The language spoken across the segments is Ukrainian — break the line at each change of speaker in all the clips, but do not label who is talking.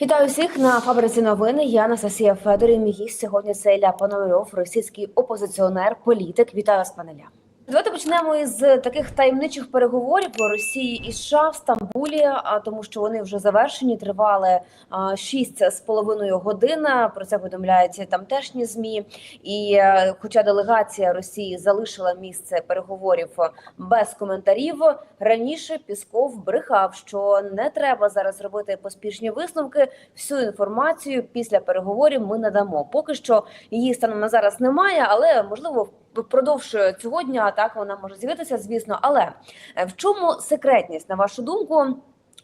Вітаю всіх на фабриці новини. Я Анастасія Федорів. Мій гість сьогодні це Ілля Пономарьов, російський опозиціонер, політик. Вітаю вас, пане Ілля. Давайте почнемо із таких таємничих переговорів у Росії і США в Стамбулі, тому, що вони вже завершені, тривали шість з половиною годин. Про це повідомляють тамтешні змі. І е, хоча делегація Росії залишила місце переговорів без коментарів, раніше Пісков брехав, що не треба зараз робити поспішні висновки. Всю інформацію після переговорів ми надамо. Поки що її станом на зараз немає, але можливо впродовж цього дня так вона може з'явитися, звісно. Але е, в чому секретність на вашу думку?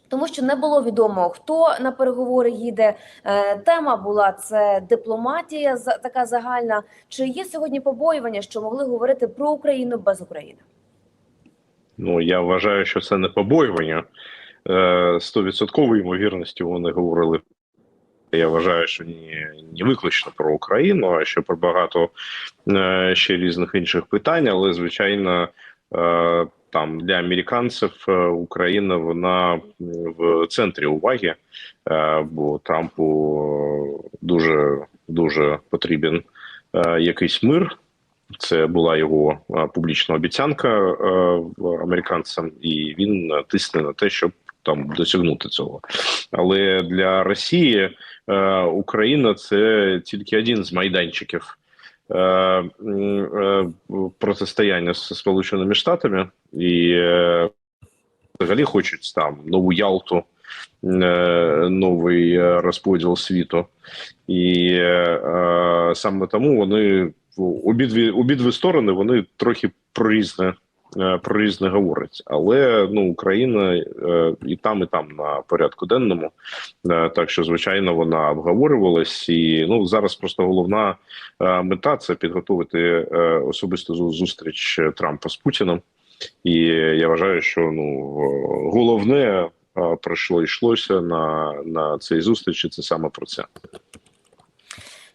Тому що не було відомо, хто на переговори їде. Е, Тема була це дипломатія, така загальна. Чи є сьогодні побоювання, що могли говорити про Україну без України?
Ну я вважаю, що це не побоювання. Е, Стовідсотковою ймовірністю вони говорили. Я вважаю, що не, не виключно про Україну, а ще про багато е, ще різних інших питань. Але звичайно, е, там для американців е, Україна вона в центрі уваги, бо Трампу дуже дуже потрібен якийсь мир. Це була його публічна обіцянка американцям, і він тисне на те, щоб там досягнути цього. Але для Росії е, Україна це тільки один з майданчиків е, е, протистояння з Сполученими Штатами, і е, взагалі хочуть там нову Ялту. е, Новий е, розподіл світу, і е, е, саме тому вони обидві обидві сторони вони трохи про різне е, про різне говорять, але ну Україна е, і там, і там на порядку денному. Е, Так що, звичайно, вона обговорювалась, і ну зараз просто головна е, мета це підготувати е, особисту зустріч Трампа з Путіним. І я вважаю, що ну е, головне е, про що йшлося на, на цій зустрічі, це саме про це.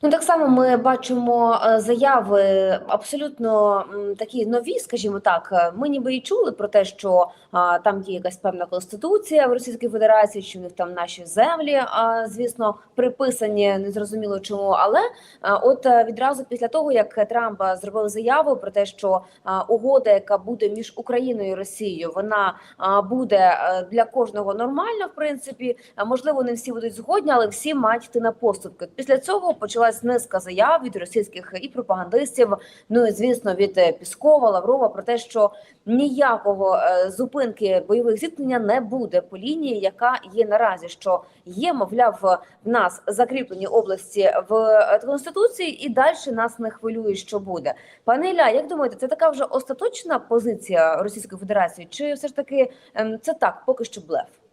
Ну так само ми бачимо е, заяви абсолютно такі нові, скажімо так. Ми ніби і чули про те, що а, там є якась певна конституція в Російській Федерації, що в них там наші землі, а, звісно, приписані незрозуміло чому. Але а, от е, відразу після того, як Трамп е, зробив заяву про те, що а, угода, яка буде між Україною і Росією, вона а, буде для кожного нормальна, в принципі. А, Можливо, не всі будуть згодні, але всі мають йти на поступки. Після цього почалась низка заяв від російських і пропагандистів. Ну і звісно, від е, Піскова, Лаврова про те, що ніякого е, зупинки бойових зіткнення не буде по лінії, яка є наразі. Що є, мовляв, в нас закріплені області в е, конституції, і далі нас не хвилює, що буде. Пане Ілля, як думаєте, це така вже остаточна позиція Російської Федерації, чи все ж таки ем, це так, поки що блеф?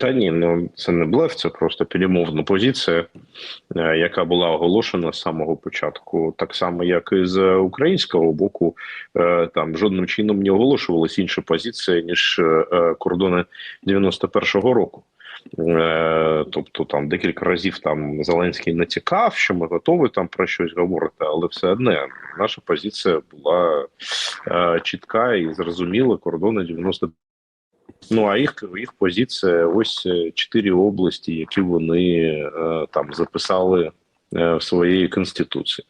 Та ні, ну це не блеф, це просто перемовна позиція, е, яка була оголошена з самого початку, так само як і з українського боку, е, там жодним чином не оголошувалася інша позиція ніж е, кордони 91-го року. Тобто там декілька разів там Зеленський натякав, що ми готові там про щось говорити, але все одне наша позиція була чітка і зрозуміла кордони 90 Ну а їх їх позиція ось е, чотири області, які вони е, там записали е, в своїй конституції.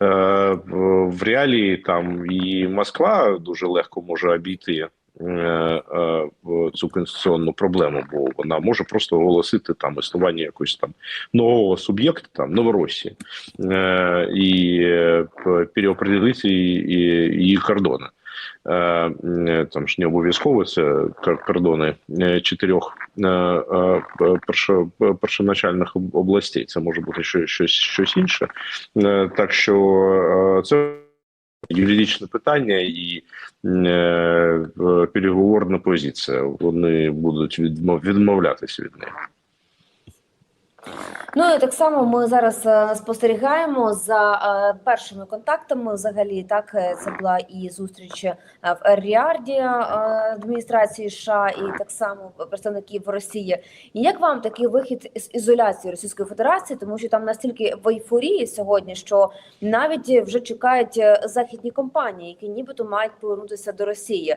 В, реалії там і Москва дуже легко може обійти. Цю конституційну проблему, бо вона може просто оголосити там існування якогось там нового суб'єкта, там Новоросії, і переопределити її кордони. Е, е, там ж не обов'язково це кор- кордони е, чотирьох першоначальних областей. Це може бути щось, щось, інше. Так що це юридичне питання і е, переговорна позиція. Вони будуть відмов, відмовлятися від неї.
Ну і так само ми зараз е, спостерігаємо за е, першими контактами. Взагалі, так е, це була і зустріч в Ер-Ріаді е, адміністрації США, і так само представників Росії. Як вам такий вихід з ізоляції Російської Федерації, тому що там настільки в ейфорії сьогодні, що навіть вже чекають західні компанії, які нібито мають повернутися до Росії.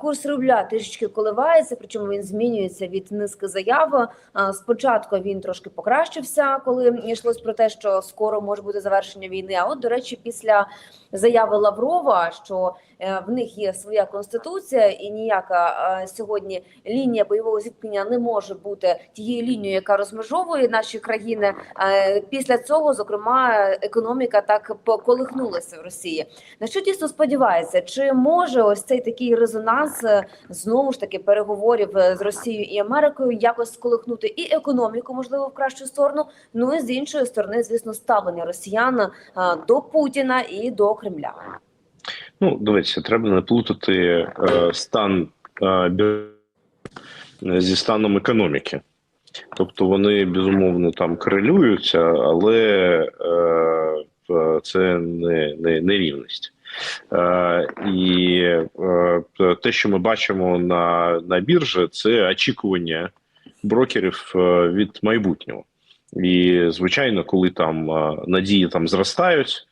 Курс рубля трішечки коливається, причому він змінюється від низки заяв. Спочатку він трошки покращився, коли йшлось про те, що скоро може бути завершення війни. А от, до речі, після заяви Лаврова, що в них є своя конституція, і ніяка е, сьогодні лінія бойового зіткнення не може бути тією лінією, яка розмежовує наші країни. Е, Після цього, зокрема, економіка так поколихнулася в Росії. На що дійсно сподівається, чи може ось цей такий резонанс е, знову ж таки переговорів е, з Росією і Америкою якось сколихнути і економіку, можливо, в кращу сторону. Ну і з іншої сторони, звісно, ставлення росіян е, до Путіна і до Кремля.
Ну, дивіться, треба не плутати е, стан е, зі станом економіки. Тобто вони безумовно там корелюються, але е, це не, не, не рівність. Е, і е, те, що ми бачимо на, на біржі, це очікування брокерів е, від майбутнього. І звичайно, коли там е, надії там зростають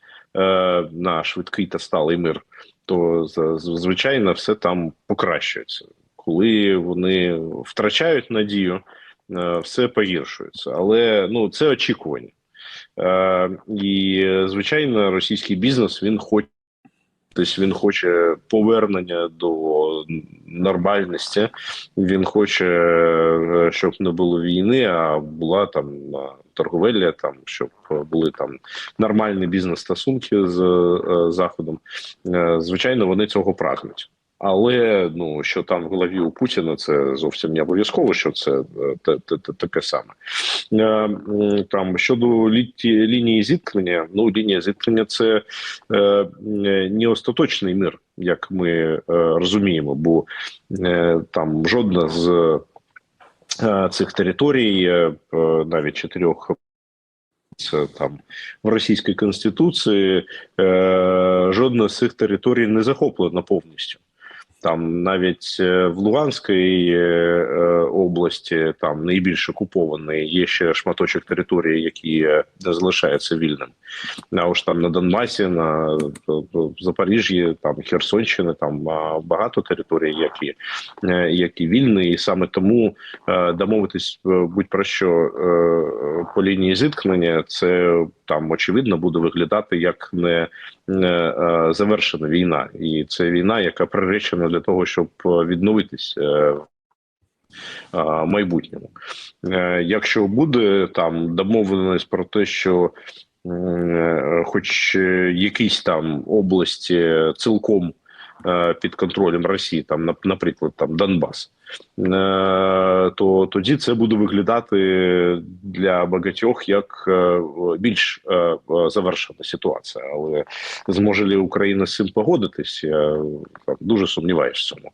на швидкий та сталий мир, то звичайно все там покращується. Коли вони втрачають надію, е, все погіршується. Але ну це очікування. Е, і звичайно, російський бізнес він хоче. Тобто він хоче повернення до нормальності. Він хоче, е, щоб не було війни, а була там е, торговельня, там щоб були там нормальні бізнес-стосунки з е, заходом. Звичайно, вони цього прагнуть. Але ну що там в голові у Путіна, це зовсім не обов'язково, що це е, те- те- те- таке саме. Е, Там щодо літі- лінії зіткнення, ну лінія зіткнення це е, е, не остаточний мир, як ми е, розуміємо, бо е, там жодна з е, цих територій, е, е, навіть чотирьох. Це там в російській конституції е, жодна з цих територій не захоплена повністю. Там навіть е, в Луганській е, е, області там найбільш окупований є ще шматочок території, які е, залишаються вільним. А уж там на Донбасі, на Запоріжжі, там Херсонщини, там багато територій, які, які вільні, і саме тому домовитись будь-про що по лінії зіткнення, це там очевидно буде виглядати як не завершена війна, і це війна, яка приречена для того, щоб е, відновитись е, в е, майбутньому. Е, Якщо буде там домовленість про те, що хоч якісь там області цілком під контролем Росії, там нап- наприклад, там Донбас, то тоді це буде виглядати для багатьох як е, більш е, е, завершена ситуація. Але зможе ли Україна з цим погодитись? Я там, дуже сумніваюся в цьому.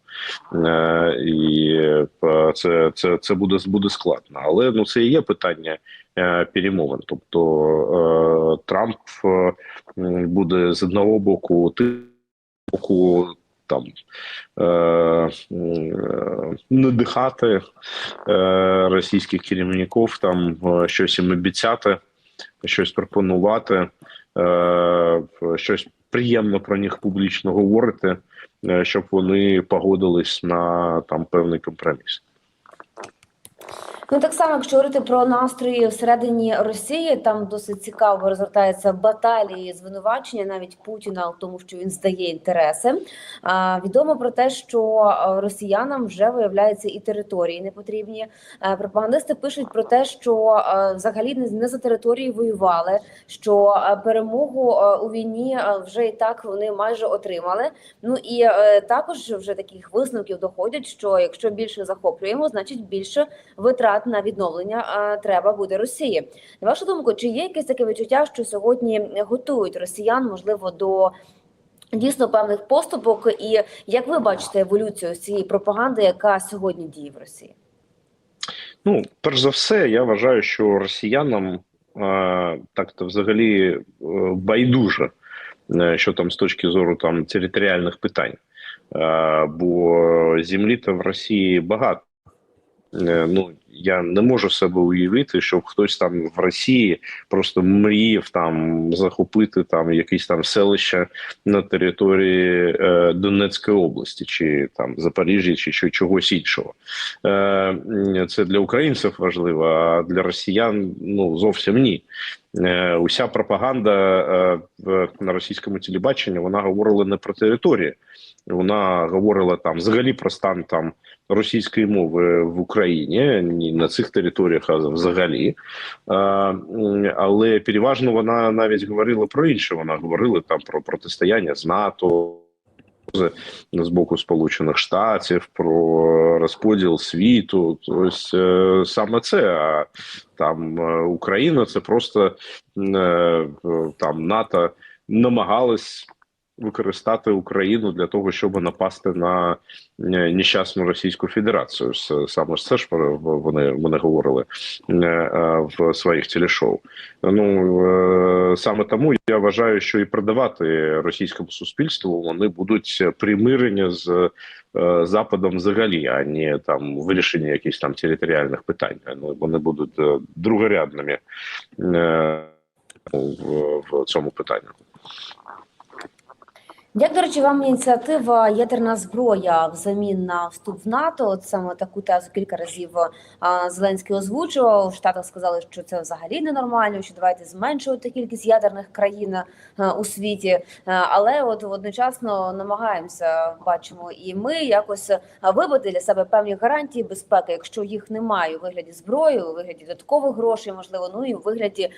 Е, і е, це, це, це буде, буде складно. Але ну це і є питання е, перемовин. Тобто е, Трамп е, буде з одного боку ти боку. Там е, е, надихати е, російських керівників, там е, щось їм обіцяти, щось пропонувати, е, щось приємно про них публічно говорити, е, щоб вони погодились на там певний компроміс.
Ну так само, якщо говорити про настрої всередині Росії, там досить цікаво розгортаються баталії звинувачення навіть Путіна в тому, що він здає інтереси. А, відомо про те, що росіянам вже виявляється і території не потрібні. А, пропагандисти пишуть про те, що взагалі не, за території воювали, що перемогу у війні вже і так вони майже отримали. Ну і е, також вже таких висновків доходять, що якщо більше захоплюємо, значить більше витрат на відновлення треба буде Росії. На вашу думку, чи є якесь таке відчуття, що сьогодні готують росіян, можливо, до дійсно певних поступок? І як ви бачите еволюцію цієї пропаганди, яка сьогодні діє в Росії?
Ну, перш за все, я вважаю, що росіянам е, так-то взагалі е, байдуже, е, що там з точки зору там територіальних питань. Бо землі то в Росії багато. Ну, я не можу себе уявити, щоб хтось там в Росії просто мріяв там захопити там якісь там селища на території е, Донецької області, чи там Запоріжжя, чи, чи чогось іншого. Е, це для українців важливо, а для росіян ну зовсім ні. Е, уся пропаганда е, на російському телебаченні вона говорила не про території, вона говорила там взагалі про стан там російської мови в Україні, ні на цих територіях, а взагалі. М, але переважно вона навіть говорила про інше. Вона говорила там про протистояння з НАТО. з- боку Сполучених Штатів про розподіл світу, е, саме це. А там е, Україна це просто е, там НАТО намагалась використати Україну для того, щоб напасти на е, нещасну Російську Федерацію. Саме ж це ж вони, вони говорили е, е, в своїх телешоу. Ну саме тому я вважаю, що і продавати російському суспільству вони будуть примирення з Западом взагалі, а не там вирішення якихось там територіальних питань. Ну вони будуть другорядними в цьому питанні.
Як, до речі, вам ініціатива ядерна зброя взамін на вступ в НАТО? От саме таку тезу кілька разів Зеленський озвучував. В Штатах сказали, що це взагалі ненормально, що давайте зменшувати кількість ядерних країн у світі. Але от одночасно намагаємося, бачимо, і ми якось вибити для себе певні гарантії безпеки, якщо їх немає у вигляді зброї, у вигляді додаткових грошей, можливо, ну і у вигляді,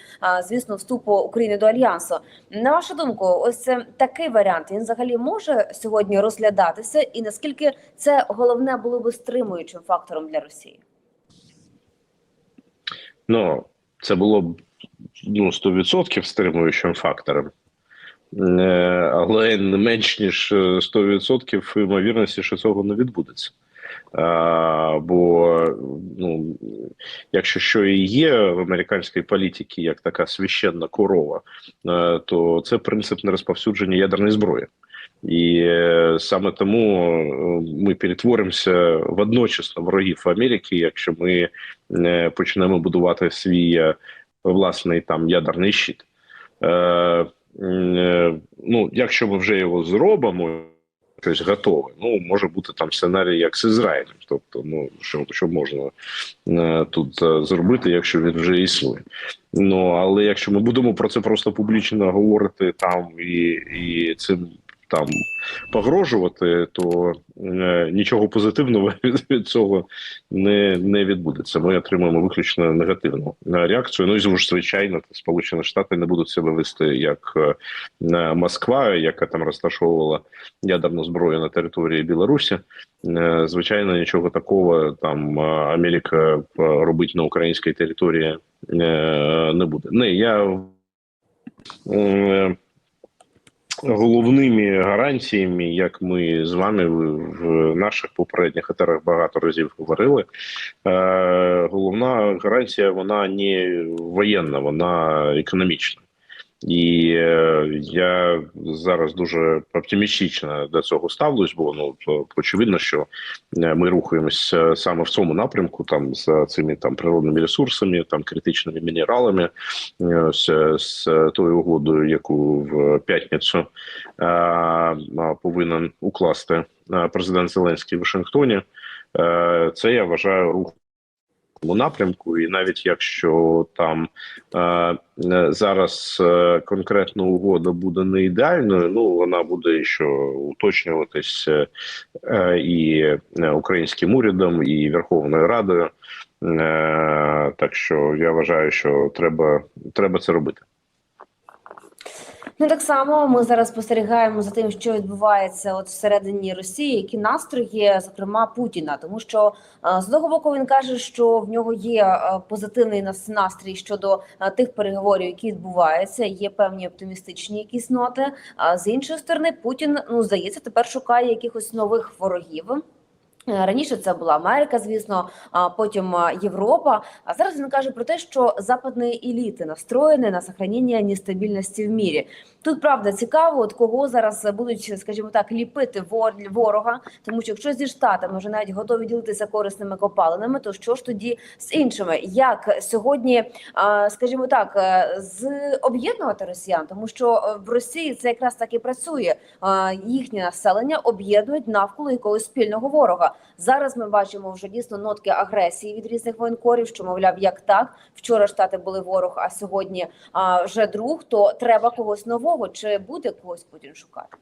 звісно, вступу України до альянсу. На вашу думку, ось це такий варіант. Він взагалі може сьогодні розглядатися, і наскільки це головне було би стримуючим фактором для Росії?
Ну, це було б ну, 100% стримуючим фактором. Е, Але не менш ніж е, 100% ймовірності, що цього не відбудеться. А, бо ну, якщо що і є в американській політиці як така священна корова, е, то це принцип нерозповсюдження ядерної зброї. І е, саме тому е, ми перетворимося водночас на ворогів Америки, якщо ми е, почнемо будувати свій е, власний там ядерний щит. Е, е, ну, якщо ми вже його зробимо, щось готове, ну може бути там сценарій, як з Ізраїлем. Тобто, ну що, що можна е, тут е, зробити, якщо він вже існує. Ну але якщо ми будемо про це просто публічно говорити там і, і цим там погрожувати, то е, нічого позитивного від, цього не, не відбудеться. Ми отримаємо виключно негативну е, реакцію. Ну і звичайно, Сполучені Штати не будуть себе вести як е, Москва, яка там розташовувала ядерну зброю на території Білорусі. Е, Звичайно, нічого такого там е, Америка е, робить на українській території е, не буде. Не я головними гарантіями, як ми з вами в наших попередніх етерах багато разів говорили. Е, головна гарантія вона не воєнна, вона економічна. І е, я зараз дуже оптимістично до цього ставлюсь, бо ну очевидно, що е, ми рухаємося саме в цьому напрямку, там з цими там природними ресурсами, там критичними мінералами, е, з, з тою угодою, яку в п'ятницю повинен укласти президент Зеленський в Вашингтоні. Це я вважаю рух в напрямку, і навіть якщо там е, е, зараз е, конкретна угода буде не ідеальною, ну вона буде ще уточнюватись е, е, і е, українським урядом, і Верховною Радою. Е, так що я вважаю, що треба, треба це робити.
Ну так само ми зараз спостерігаємо за тим, що відбувається от всередині Росії, які настрої, зокрема Путіна, тому що е, з одного боку він каже, що в нього є е, позитивний нас- настрій щодо е, тих переговорів, які відбуваються. Є певні оптимістичні якісь ноти. А з іншої сторони, Путін ну здається, тепер шукає якихось нових ворогів. Раніше це була Америка, звісно, а потім Європа. А зараз він каже про те, що западні еліти настроєні на сохранення нестабільності в мірі. Тут правда цікаво, от кого зараз будуть, скажімо так, ліпити вор- ворога. Тому що якщо зі штатами вже навіть готові ділитися корисними копалинами, то що ж тоді з іншими? Як сьогодні, скажімо так, е, з об'єднувати росіян, тому що е, в Росії це якраз так і працює. Їхнє населення об'єднують навколо якогось спільного ворога. Зараз ми бачимо вже дійсно нотки агресії від різних воєнкорів, що мовляв, як так вчора штати були ворог, а сьогодні вже друг. То треба когось нового. Чи буде когось Путін шукати?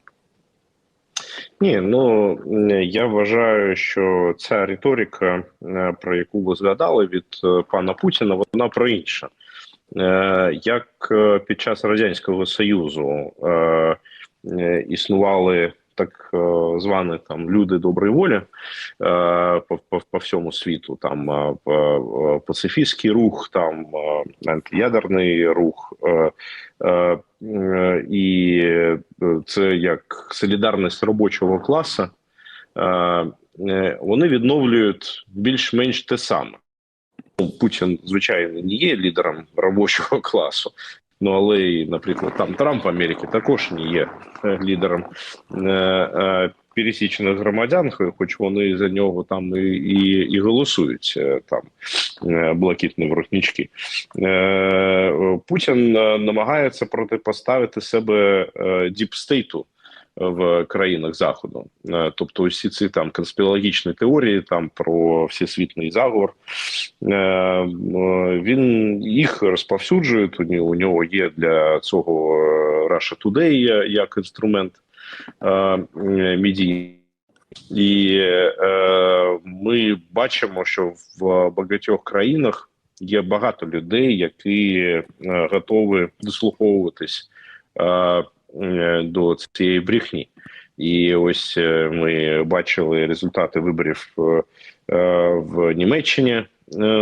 Ні, ну я вважаю, що ця риторика, е, про яку ви згадали від е, пана Путіна, вона про інше. Е, Як під час радянського союзу існували так е, звані там люди доброї волі е, по, по, по всьому світу, там е, пацифістський рух, там антиядерний рух. І це як солідарність робочого класу, вони відновлюють більш-менш те саме. Ну, Путін, звичайно, не є лідером робочого класу. Ну, але, й, наприклад, там Трамп Америки також не є е, лідером е, е, пересічених громадян, хоч вони за нього там і, і, і голосують там блакитні воротнички. Путін намагається протипоставити себе діпстейту в країнах заходу, Е, тобто усі ці там конспірологічні теорії, там про всесвітній заговор. Е, е, Він їх розповсюджує. Нього- у нього є для цього Russia Today як інструмент медійний. І ми бачимо, що в багатьох країнах є багато людей, які готові дослуховуватись до цієї брехні. І ось е, ми бачили результати виборів е, е, в Німеччині е,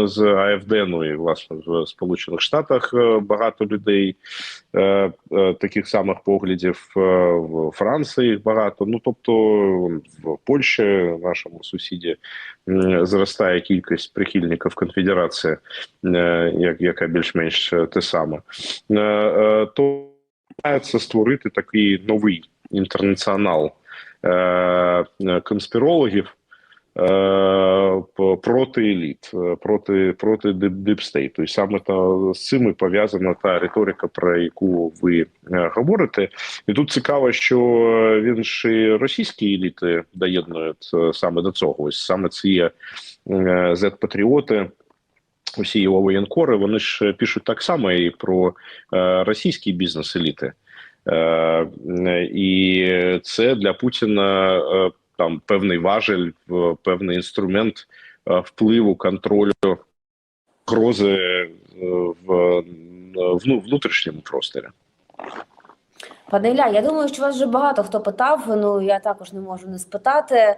з АФД, ну і власне в Сполучених Штатах е, багато людей е, е, таких самих поглядів. е, В Франції багато. Ну тобто в Польщі, нашому сусіді, зростає кількість прихильників конфедерації, е, як- яка більш-менш е, те саме. Е, е, То намагається створити такий новий інтернаціонал е, е, конспірологів е, проти еліт, е, проти, проти дипстейту. І саме та, з цим пов'язана та риторика, про яку ви е, говорите. І тут цікаво, що він ж і російські еліти доєднують саме до цього. Ось саме ці е, зет-патріоти. Усі його воєнкори, вони ж пишуть так само і про е, російські бізнес-еліти. Е, і це для Путіна е, там певний важель, певний інструмент е, впливу, контролю, грози е, в вну- внутрішньому просторі.
Пане Ілля, я думаю, що вас вже багато хто питав. Ну я також не можу не спитати.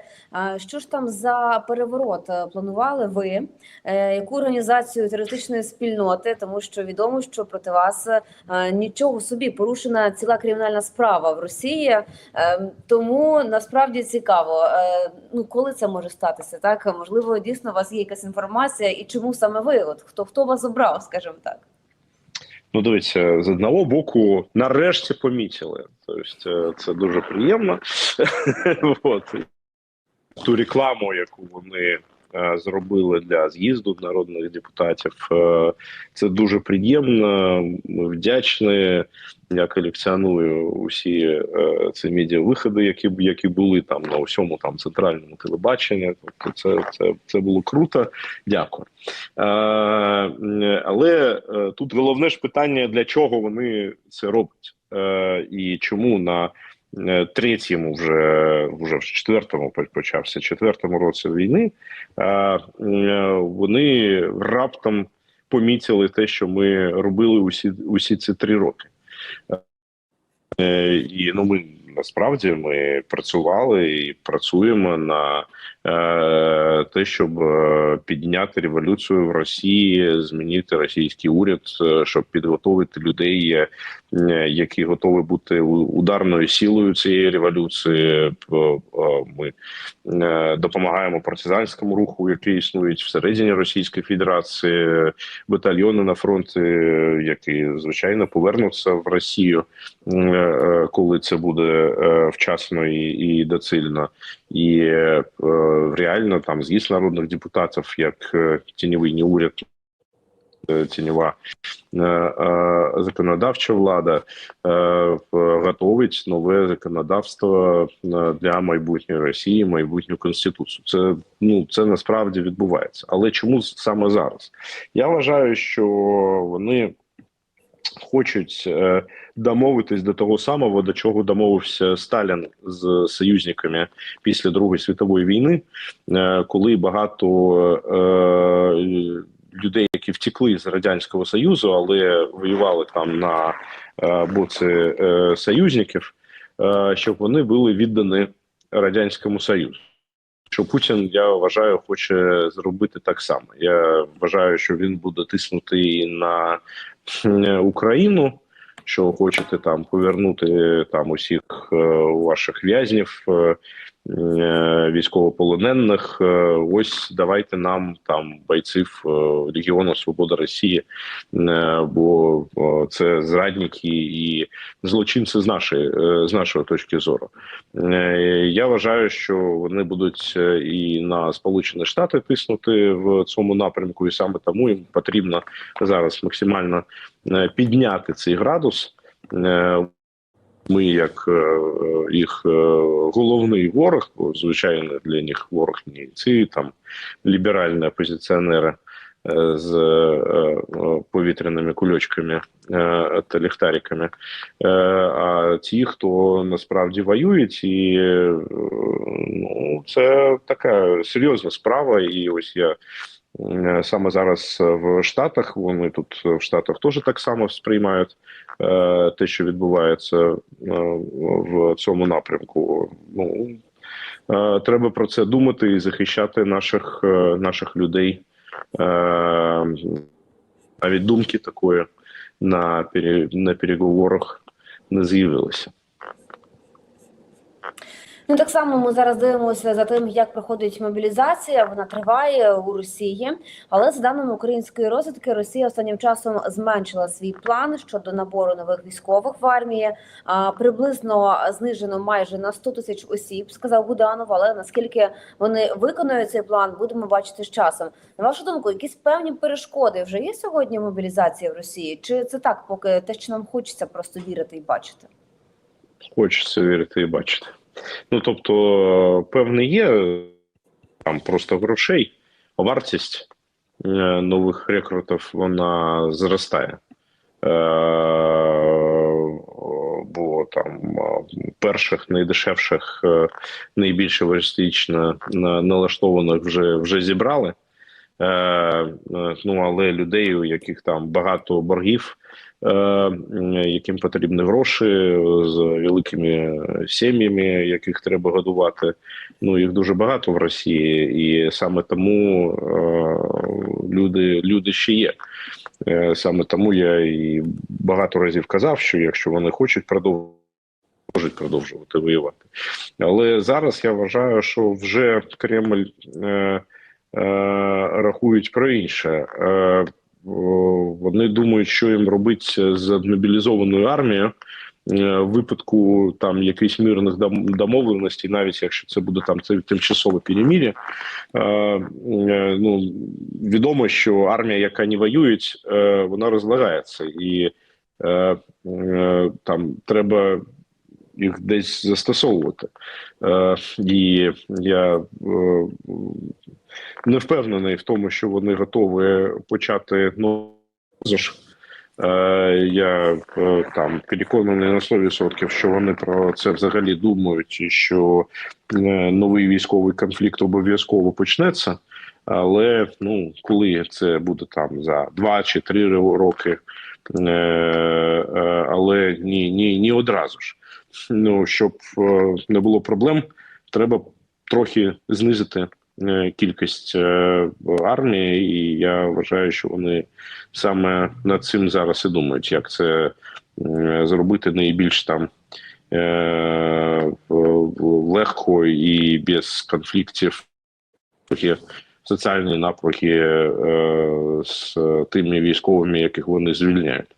Що ж там за переворот е, планували ви? Е, Яку організацію терористичної спільноти? Тому що відомо, що проти вас е, нічого собі порушена ціла кримінальна справа в Росії. Тому насправді цікаво, ну коли це може статися, так можливо, дійсно у вас є якась інформація, і чому саме ви? От хто хто вас обрав, скажімо так.
Ну, дивіться, з одного боку, нарешті помітили. Тобто, е, це дуже приємно. Ту рекламу, яку вони зробили для з'їзду народних депутатів, е, це дуже приємно. Ми вдячні. Я колекціоную усі е, ці медіавиходи, які які були там на усьому там центральному телебаченні. Тобто, це, це, це було круто. Дякую. Е, але е, тут головне ж питання, для чого вони це роблять, е, і чому на е, третьому, вже вже в четвертому почався четвертому році війни. е, е, Вони раптом помітили те, що ми робили усі, усі ці три роки. Е, І ну ми насправді ми працювали і працюємо на е, те, щоб е, підняти революцію в Росії, змінити російський уряд, е, щоб підготовити людей е, які готові бути ударною силою цієї революції. Е, Ми е, допомагаємо партизанському руху, який існують всередині Російської Федерації, батальйони на фронті, е, які звичайно повернуться в Росію, е, е, коли це буде е, вчасно і, і доцільно. І е, реально там з'їзд народних депутатів, як е, тіньовий уряд, е, тіньова е, е, законодавча влада е, готовить нове законодавство е, для майбутньої Росії, майбутню конституцію. Це ну це насправді відбувається. Але чому саме зараз? Я вважаю, що вони хочуть е, домовитись до того самого, до чого домовився Сталін з союзниками після Другої світової війни, е, коли багато е, людей, які втекли з радянського союзу, але воювали там на е, боці е, союзників, е, щоб вони були віддані радянському союзу. Що Путін, я вважаю, хоче зробити так само. Я вважаю, що він буде тиснути і на Україну, що хочете там повернути там усіх ваших в'язнів, військовополонених. Е, ось давайте нам там бойців е, Легіону Свобода Росії, е, бо е, це зрадники і злочинці з нашої е, з нашої точки зору. Е, Я вважаю, що вони будуть е, і на Сполучені Штати тиснути в цьому напрямку, і саме тому їм потрібно зараз максимально е, підняти цей градус. Ми, як е, е, їх е, головний ворог, звичайно для них ворог не ці там ліберальні опозиціонери з повітряними кульочками та ліхтариками, а ті, хто насправді воюють, і ну, це така серйозна справа. І ось я саме зараз в Штатах, вони тут в Штатах теж так само сприймають те, що відбувається е, в цьому напрямку. Ну е, треба про це думати і захищати наших, е, наших людей. Е, навіть думки такої на, переговорах не з'явилося.
Ну так само ми зараз дивимося за тим, як проходить мобілізація. Вона триває у Росії, але за даними української розвідки, Росія останнім часом зменшила свій план щодо набору нових військових в армії. А, приблизно знижено майже на 100 тисяч осіб, сказав Буданов. Але наскільки вони виконують цей план, будемо бачити з часом. На вашу думку, якісь певні перешкоди вже є сьогодні мобілізації в Росії? Чи це так, поки те, що нам хочеться просто вірити і бачити?
Хочеться вірити і бачити. Ну тобто, певне є там просто грошей, вартість е, нових рекрутів вона зростає. Е, бо там е, перших найдешевших, е, найбільш евристично налаштованих вже, вже зібрали. Ну але людей, у яких там багато боргів, яким потрібні гроші з великими сім'ями, яких треба годувати. Ну їх дуже багато в Росії, і саме тому е, люди, люди ще є. Е, Саме тому я і багато разів казав, що якщо вони хочуть продовжувати. Можуть продовжувати воювати, але зараз я вважаю, що вже Кремль е, е, рахують про інше. Е, вони думають, що їм робити з мобілізованою армією е, в випадку там якихось мирних домовленостей, навіть якщо це буде там це тимчасове перемір'я. Е, е, ну відомо, що армія, яка не воює, вона розлагається, і там треба їх десь застосовувати. Е, і я е, не впевнений в тому, що вони готові почати ну, ж. Е, я е, там переконаний на 100%, що вони про це взагалі думають, і що е, новий військовий конфлікт обов'язково почнеться. Але ну коли це буде там за два чи три роки, але ні, ні, ні одразу ж. Ну щоб е, не було проблем, треба трохи знизити е, кількість е, армії, і я вважаю, що вони саме над цим зараз і думають, як це зробити найбільш там легко і без конфліктів соціальні напряги з тими військовими, яких вони звільняють.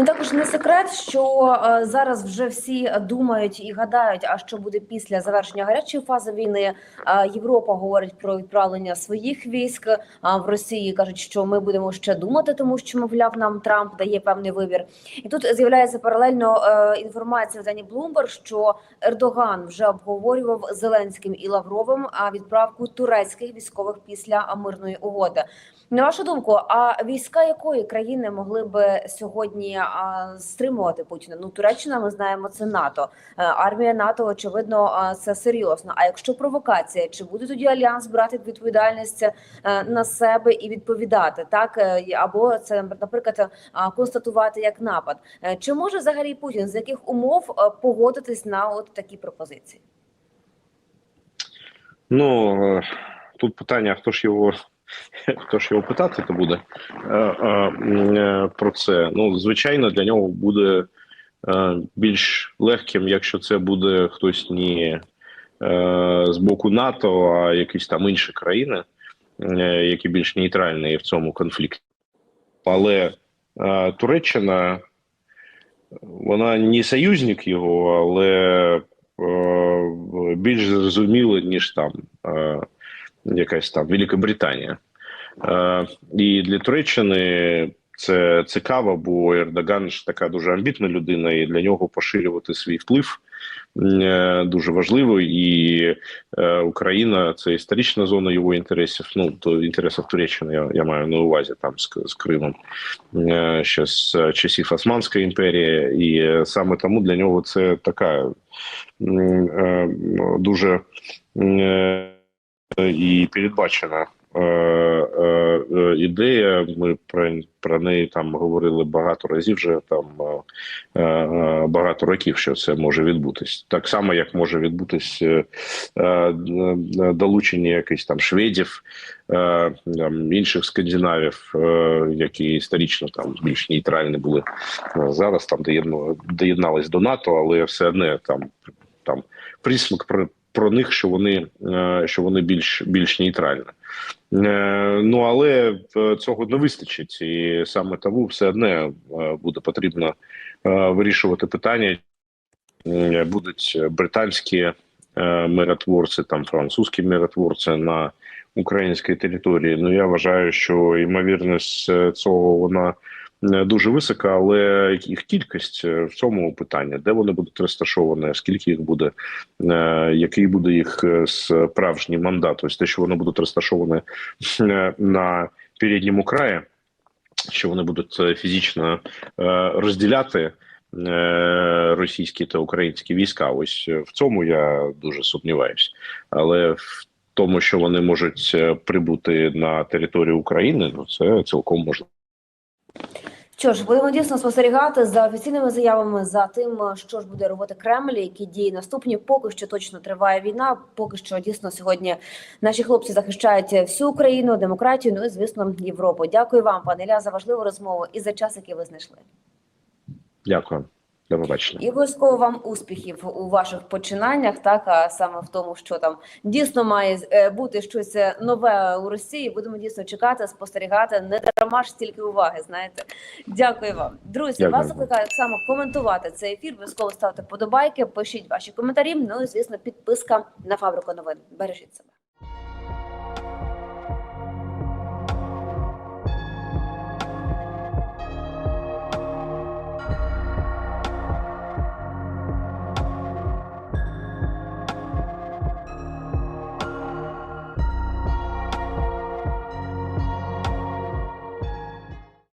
Ну також не секрет, що е, зараз вже всі думають і гадають, а що буде після завершення гарячої фази війни. Е, Європа говорить про відправлення своїх військ. А в Росії кажуть, що ми будемо ще думати, тому що мовляв нам Трамп дає певний вибір. І тут з'являється паралельно е, інформація в дані Bloomberg, що Ердоган вже обговорював Зеленським і Лавровим відправку турецьких військових після мирної угоди. На вашу думку, а війська якої країни могли би сьогодні стримувати Путіна? Ну Туреччина, ми знаємо, це НАТО. Е, Армія НАТО, очевидно, це серйозно. А якщо провокація, чи буде тоді альянс брати відповідальність е, на себе і відповідати так? Е, Або це наприклад констатувати як напад? Чи може взагалі Путін з яких умов погодитись на от такі пропозиції?
Ну тут питання: хто ж його хто ж його питати то буде е, е, е, про це? Ну, звичайно, для нього буде більш легким, якщо це буде хтось не з боку НАТО, а якісь там інші країни, які більш нейтральні в цьому конфлікті. Але Туреччина вона не союзник його, але більш зрозуміла, ніж там якась там Велика Британія. Е, і для Туреччини це цікаво, бо Ердоган ж така дуже амбітна людина, і для нього поширювати свій вплив е, дуже важливо. І е, Україна це історична зона його інтересів. Ну то інтересів Туреччини я, я маю на увазі там з, з Кримом е, ще з часів Османської імперії, і е, саме тому для нього це така м, е, дуже е, і передбачена е, е, е, ідея. Ми про, про неї там говорили багато разів вже там е, е, багато років, що це може відбутись. Так само, як може відбутись е, е, долучення якихось там шведів, е, там, інших скандинавів, е, які історично там більш нейтральні були. Е, Зараз там доєднались до НАТО, але все одне там там присмак про, них, що вони, е, що вони більш більш нейтральні. Е, Ну але е, цього не вистачить, і саме тому все одне буде потрібно вирішувати питання. Будуть британські миротворці, там французькі миротворці на українській території. Ну я вважаю, що ймовірність цього вона дуже висока, але їх кількість е, в цьому питанні, де вони будуть розташовані, скільки їх буде, е, який буде їх е, справжній мандат. Ось те, що вони будуть розташовані е, на передньому краї, що вони будуть е, фізично е, розділяти. е, Російські та українські війська, ось е, в цьому я дуже сумніваюся. Але в тому, що вони можуть е, прибути на територію України, ну це цілком можливо.
Що ж, будемо дійсно спостерігати за офіційними заявами за тим, що ж буде робити Кремль, які дії наступні. Поки що точно триває війна. Поки що дійсно сьогодні наші хлопці захищають всю Україну, демократію. Ну і звісно, Європу. Дякую вам, пане Ілля, за важливу розмову і за час, який ви знайшли.
Дякую, до побачення.
І обов'язково вам успіхів у ваших починаннях, так а саме в тому, що там дійсно має е, бути щось нове у Росії. Будемо дійсно чекати, спостерігати. Не дарма ж стільки уваги. Знаєте, дякую вам, друзі.
Дякую.
Вас закликаю само коментувати цей ефір. Обов'язково ставте подобайки, пишіть ваші коментарі. Ну і звісно, підписка на фабрику новин. Бережіть себе.